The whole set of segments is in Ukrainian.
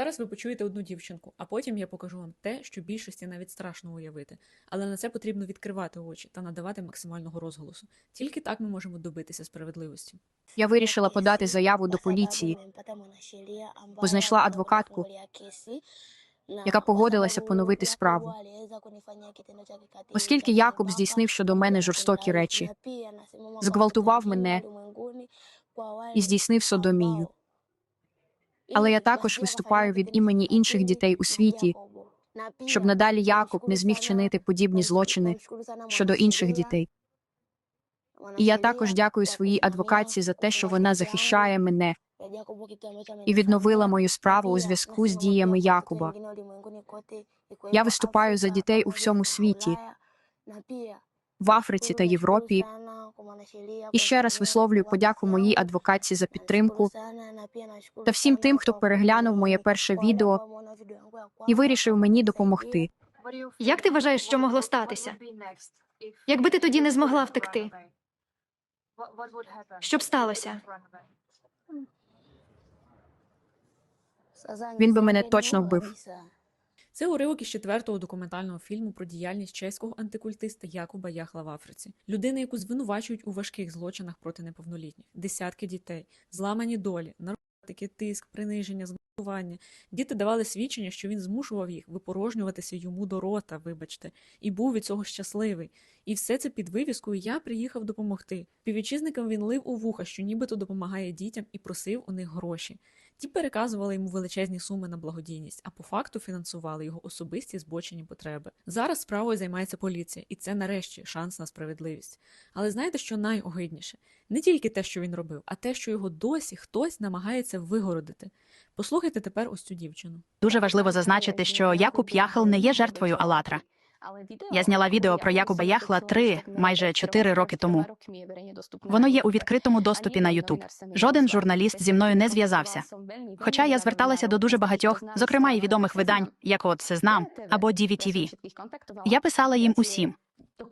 Зараз ви почуєте одну дівчинку, а потім я покажу вам те, що більшості навіть страшно уявити. Але на це потрібно відкривати очі та надавати максимального розголосу. Тільки так ми можемо добитися справедливості. Я вирішила подати заяву до поліції, бо знайшла адвокатку, яка погодилася поновити справу. Оскільки Якуб здійснив щодо мене жорстокі речі, зґвалтував мене і здійснив содомію. Але я також виступаю від імені інших дітей у світі, щоб надалі Якуб не зміг чинити подібні злочини щодо інших дітей. І я також дякую своїй адвокатці за те, що вона захищає мене і відновила мою справу у зв'язку з діями Якуба. Я виступаю за дітей у всьому світі, в Африці та Європі. І ще раз висловлюю подяку моїй адвокатці за підтримку та всім тим, хто переглянув моє перше відео і вирішив мені допомогти. Як ти вважаєш, що могло статися? Якби ти тоді не змогла втекти, що б сталося? Він би мене точно вбив. Це уривок із четвертого документального фільму про діяльність чеського антикультиста Якуба Яхла в Африці, людини, яку звинувачують у важких злочинах проти неповнолітніх, десятки дітей, зламані долі, наркотики, тиск, приниження, зґвалтування. Діти давали свідчення, що він змушував їх випорожнюватися йому до рота, вибачте, і був від цього щасливий. І все це під вивіскою я приїхав допомогти. Піввітчизникам він лив у вуха, що нібито допомагає дітям і просив у них гроші. Ті переказували йому величезні суми на благодійність, а по факту фінансували його особисті збочені потреби. Зараз справою займається поліція, і це нарешті шанс на справедливість. Але знаєте, що найогидніше? Не тільки те, що він робив, а те, що його досі хтось намагається вигородити. Послухайте тепер ось цю дівчину. Дуже важливо зазначити, що Якуб Яхел не є жертвою Алатра. Я зняла відео про Якуба Яхла три, майже чотири роки тому. Воно є у відкритому доступі на Ютуб. Жоден журналіст зі мною не зв'язався. Хоча я зверталася до дуже багатьох, зокрема і відомих видань, як от Сезнам або DVTV. Я писала їм усім.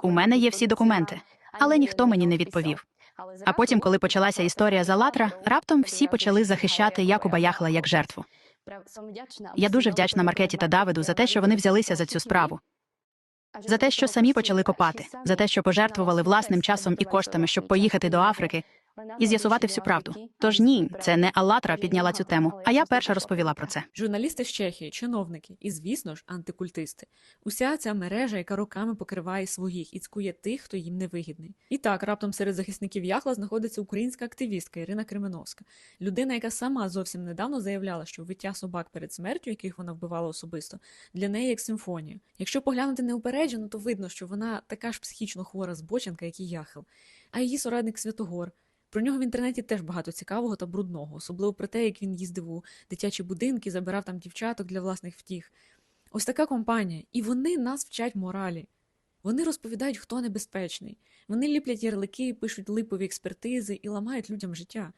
У мене є всі документи, але ніхто мені не відповів. А потім, коли почалася історія з Алатра, раптом всі почали захищати Якуба Яхла як жертву. Я дуже вдячна Маркеті та Давиду за те, що вони взялися за цю справу. За те, що самі почали копати, за те, що пожертвували власним часом і коштами, щоб поїхати до Африки і з'ясувати всю правду. Тож ні, це не Аллатра підняла цю тему, а я перша розповіла про це. Журналісти з Чехії, чиновники і, звісно ж, антикультисти. Уся ця мережа, яка роками покриває своїх і цькує тих, хто їм не вигідний. І так, раптом серед захисників Яхла знаходиться українська активістка Ірина Кременовська, людина, яка сама зовсім недавно заявляла, що виття собак перед смертю, яких вона вбивала особисто, для неї як симфонія. Якщо поглянути неупереджено, то видно, що вона така ж психічно хвора збоченка, як і Яхел. А її соратник Святогор. Про нього в інтернеті теж багато цікавого та брудного, особливо про те, як він їздив у дитячі будинки, забирав там дівчаток для власних втіх. Ось така компанія. І вони нас вчать моралі. Вони розповідають, хто небезпечний. Вони ліплять ярлики, пишуть липові експертизи і ламають людям життя.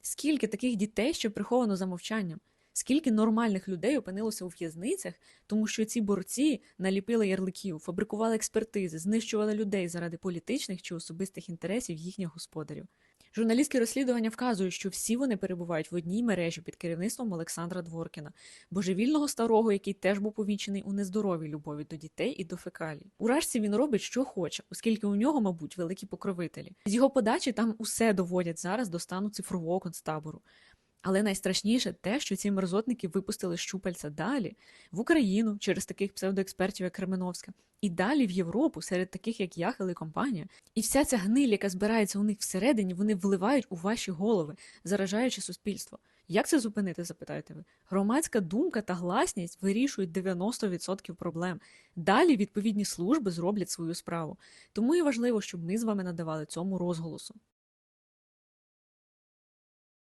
Скільки таких дітей ще приховано за мовчанням? Скільки нормальних людей опинилося у в'язницях, тому що ці борці наліпили ярликів, фабрикували експертизи, знищували людей заради політичних чи особистих інтересів їхніх господарів. Журналістські розслідування вказують, що всі вони перебувають в одній мережі під керівництвом Олександра Дворкіна, божевільного старого, який теж був повінчений у нездоровій любові до дітей і до фекалій. У рашці він робить, що хоче, оскільки у нього, мабуть, великі покровителі. З його подачі там усе доводять зараз до стану цифрового концтабору. Але найстрашніше те, що ці мерзотники випустили щупальця далі в Україну через таких псевдоекспертів, як Кременовська, і далі в Європу серед таких, як Яхел і компанія. І вся ця гниль, яка збирається у них всередині, вони вливають у ваші голови, заражаючи суспільство. Як це зупинити, запитаєте ви? Громадська думка та гласність вирішують 90% проблем. Далі відповідні служби зроблять свою справу. Тому і важливо, щоб ми з вами надавали цьому розголосу.